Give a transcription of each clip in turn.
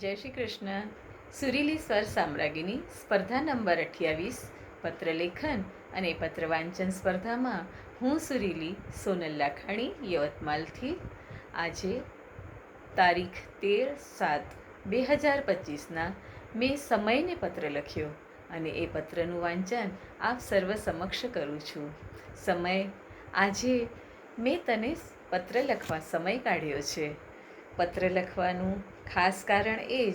જય શ્રી કૃષ્ણ. સુરીલી સર સામ્રાગીની સ્પર્ધા નંબર અઠ્યાવીસ પત્રલેખન અને પત્ર વાંચન સ્પર્ધામાં હું સુરીલી સોનલ લાખાણી યવતમાલથી. આજે તારીખ તેર સાત બે હજાર પચીસના મેં સમયને પત્ર લખ્યો અને એ પત્રનું વાંચન આપ સર્વ સમક્ષ કરું છું. સમય, આજે મેં તને પત્ર લખવા સમય કાઢ્યો છે. પત્ર લખવાનું ખાસ કારણ એ જ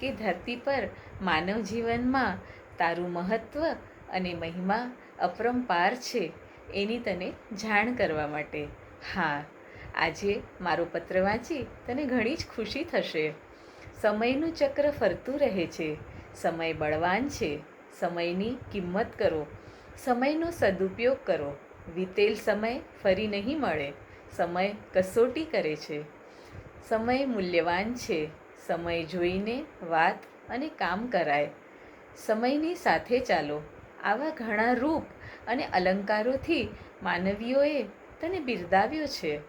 કે ધરતી પર માનવ જીવનમાં તારું મહત્ત્વ અને મહિમા અપરંપાર છે એની તને જાણ કરવા માટે. હા, આજે મારો પત્ર વાંચી તને ઘણી જ ખુશી થશે. સમયનું ચક્ર ફરતું રહે છે. સમય બળવાન છે. સમયની કિંમત કરો. સમયનો સદુપયોગ કરો. વીતેલ સમય ફરી નહીં મળે. સમય કસોટી કરે છે. સમય મૂલ્યવાન છે. સમય જોઈને વાત અને કામ કરાય. સમયની સાથે ચાલો. આવા ઘણા રૂપ અને અલંકારોથી માનવીઓએ તને બિરદાવ્યો છે.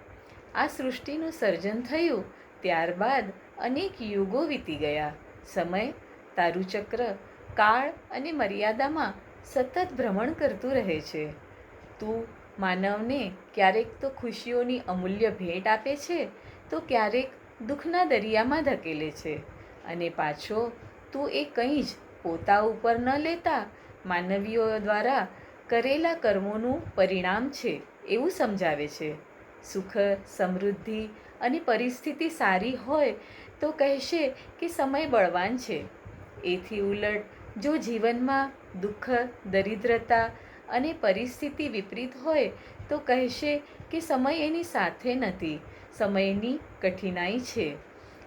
આ સૃષ્ટિનું સર્જન થયું ત્યારબાદ અનેક યુગો વીતી ગયા. સમય, તારું ચક્ર, કાળ અને મર્યાદામાં સતત ભ્રમણ કરતું રહે છે. તું માનવને ક્યારેક તો ખુશીઓની અમૂલ્ય ભેટ આપે છે તો ક્યારેક દુઃખના દરિયામાં ધકેલે છે અને પાછો તું એ કંઈ જ પોતા ઉપર ન લેતા માનવીઓ દ્વારા કરેલા કર્મોનું પરિણામ છે એવું સમજાવે છે. સુખ, સમૃદ્ધિ અને પરિસ્થિતિ સારી હોય તો કહેશે કે સમય બળવાન છે. એથી ઉલટ, જો જીવનમાં દુઃખ, દરિદ્રતા અને પરિસ્થિતિ વિપરીત હોય તો કહેશે કે સમય એની સાથે નથી સમયની કઠિનાઈ છે.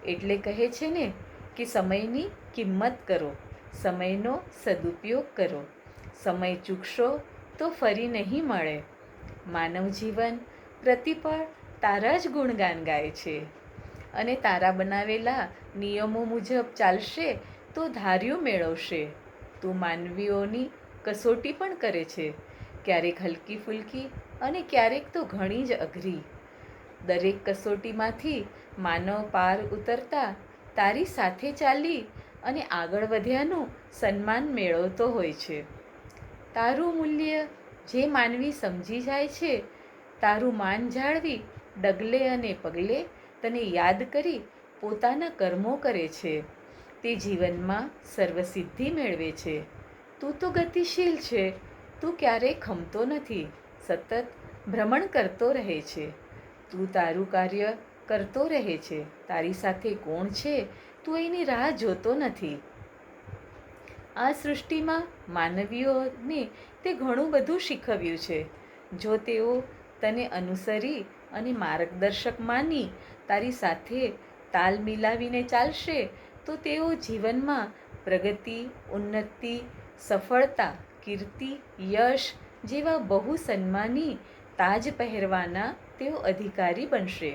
એટલે કહે છે ને કે સમયની કિંમત કરો, સમયનો સદુપયોગ કરો. સમય ચૂકશો તો ફરી નહીં મળે. માનવ જીવન પ્રતિપળ તારા જ ગુણગાન ગાય છે. અને તારા બનાવેલા નિયમો મુજબ ચાલશે તો ધાર્યું મેળવશે. તું માનવીઓની કસોટી પણ કરે છે. ક્યારેક હલકી ફૂલકી અને ક્યારેક તો ઘણી જ અઘરી. દરેક કસોટીમાંથી માનવ પાર ઉતરતા તારી સાથે ચાલી અને આગળ વધ્યાનું સન્માન મેળવતો હોય છે. તારું મૂલ્ય જે માનવી સમજી જાય છે, તારું માન જાળવી ડગલે અને પગલે તને યાદ કરી પોતાના કર્મો કરે છે. તે જીવનમાં સર્વસિદ્ધિ મેળવે છે. તું તો ગતિશીલ છે. તું ક્યારેય ખમતો નથી. સતત ભ્રમણ કરતો રહે છે. તું તારું કાર્ય કરતો રહે છે. તારી સાથે કોણ છે? તું એની રાહ જોતો નથી. આ સૃષ્ટિમાં માનવીઓને તે ઘણું બધું શીખવ્યું છે. જો તેઓ તને અનુસરી અને માર્ગદર્શક માની, તારી સાથે તાલ મિલાવીને ચાલશે, તો તેઓ જીવનમાં પ્રગતિ, ઉન્નતિ, સફળતા, કીર્તિ, યશ જેવા બહુ સન્માની તાજ પહેરવાના તેઓ અધિકારી બનશે.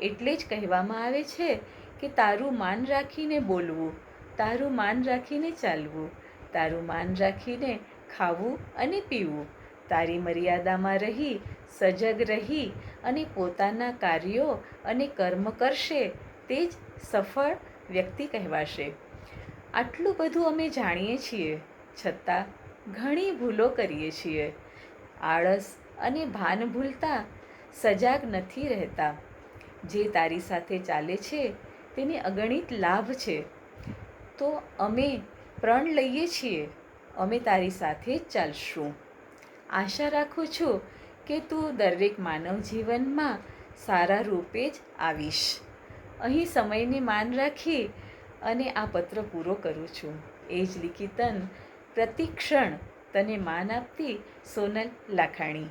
એટલે જ કહેવામાં આવે છે કે તારું માન રાખીને બોલવું, તારું માન રાખીને ચાલવું, તારું માન રાખીને ખાવું અને પીવું, તારી મર્યાદામાં રહી, સજગ રહી અને પોતાના કાર્યો અને કર્મ કરશે તે જ સફળ વ્યક્તિ કહેવાશે. આટલું બધું અમે જાણીએ છીએ, છતાં ઘણી ભૂલો કરીએ છીએ. આળસ અને ભાન ભૂલતા સજાગ નથી રહેતા. જે તારી સાથે ચાલે છે, તેને અગણિત લાભ છે. તો અમે પ્રણ લઈએ છીએ, અમે તારી સાથે જ ચાલશું. આશા રાખું છું કે તું દરેક માનવ જીવનમાં સારા રૂપે જ આવીશ. અહીં સમયને માન રાખી અને આ પત્ર પૂરો કરું છું. એ જ લિખિતન પ્રતિક્ષણ તને માન આપતી સોનલ લાખાણી.